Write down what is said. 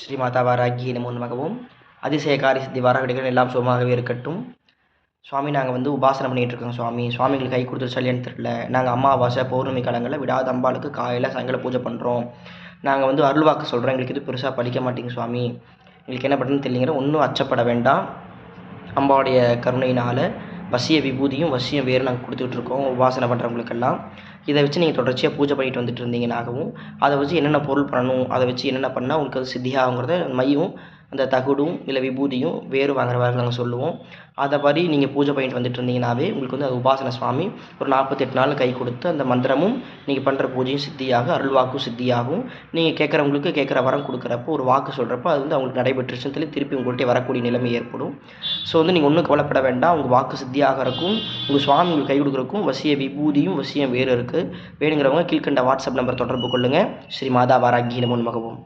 ஸ்ரீ மாதா நமோ நமகவும். அதிசயகாரி சித்தி வாராகடிகள் எல்லாம் சுகமாகவே இருக்கட்டும். சுவாமி நாங்கள் வந்து உபாசனை பண்ணிகிட்டு இருக்கோம் சுவாமி. சுவாமிகளுக்கு கை கொடுத்துருச்சா இல்லையான்னு தெரில நாங்கள் அமாவாசை பௌர்ணமி காலங்களில் விடாத அம்பாளுக்கு காலையில் சாயங்காலம் பூஜை பண்ணுறோம் நாங்கள் வந்து அருள்வாக்கு சொல்கிறோம் எங்களுக்கு இது பெருசாக படிக்க மாட்டேங்க சுவாமி. எங்களுக்கு என்ன பண்ணுறதுன்னு தெரியலங்கிற ஒன்றும் அச்சப்பட வேண்டாம். அம்பாவுடைய கருணையினால் வசிய விபூதியும் வசியம் வேறு நாங்கள் கொடுத்துட்ருக்கோம் உபாசனை பண்ணுறவங்களுக்கெல்லாம் இதை வச்சு நீங்கள் தொடர்ச்சியாக பூஜை பண்ணிட்டு வந்துட்டு இருந்தீங்கன்னாகவும் அதை வச்சு என்னென்ன பொருள் பண்ணணும் அதை வச்சு என்னென்ன பண்ணால் உங்களுக்கு அது சித்தியாகுங்கிறத மையும் அந்த தகுடும் இல்லை விபூதியும் வேறு வாங்குற வரை நாங்கள் சொல்லுவோம். அதை மாதிரி நீங்கள் பூஜை பண்ணிட்டு வந்துட்டு இருந்தீங்கன்னாவே உங்களுக்கு வந்து அது உபாசன சுவாமி ஒரு நாற்பத்தெட்டு நாள் கை கொடுத்து அந்த மந்திரமும் நீங்கள் பண்ணுற பூஜையும் சித்தியாக அருள்வாக்கும் சித்தியாகும் நீங்கள் கேட்குறவங்களுக்கு கேட்குற வரம் கொடுக்குறப்போ ஒரு வாக்கு சொல்கிறப்போ அது வந்து அவங்களுக்கு நடைபெற்றுச்சுன்னு சொல்லி திருப்பி உங்கள்கிட்ட வரக்கூடிய நிலைமை ஏற்படும். ஸோ வந்து நீங்கள் ஒன்றும் கவலைப்பட வேண்டாம். உங்கள் வாக்கு சித்தியாகிறக்கும் உங்கள் சுவாமி உங்களுக்கு கை கொடுக்குறக்கும் வசிய விபூதியும் வசியம் வேறு இருக்குது வேணுங்கிறவங்க கீழ்கண்ட வாட்ஸ்அப் நம்பர் தொடர்பு கொள்ளுங்கள் ஸ்ரீ மாதா வாராகி நமோ மகவும்